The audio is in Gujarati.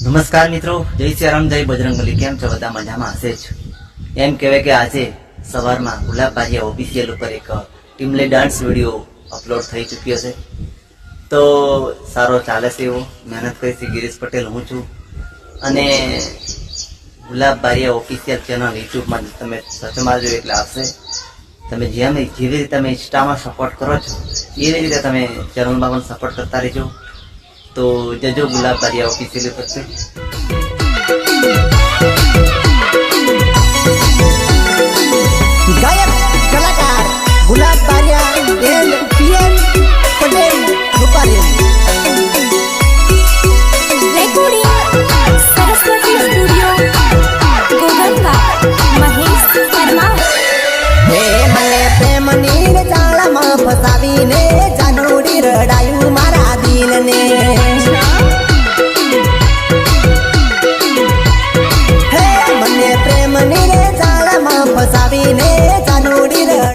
નમસ્કાર મિત્રો, જય શ્રી રામ જય બજરંગબલી. કેમ છો? બધા મજામાં? હશે જ. એમ કહેવાય કે આજે સવારમાં ગુલાબબારિયા ઓફિશિયલ ઉપર એક ટીમલે ડાન્સ વીડિયો અપલોડ થઈ ચૂક્યો છે. તો સારો ચાલે છે એવો. મહેનત કરી છે ગિરીશ પટેલ, હું છું. અને ગુલાબ બારિયા ઓફિશિયલ ચેનલ યુટ્યુબમાં તમે સર્ચ મારજો એટલે આવશે. તમે જેમ જેવી રીતે તમે ઇન્સ્ટામાં સપોર્ટ કરો છો, એવી રીતે તમે ચેનલમાં પણ સપોર્ટ કરતા રહેજો. તો જજો ગુલાબ બારિયા ઓફિશિયલ ઉપર છે happiness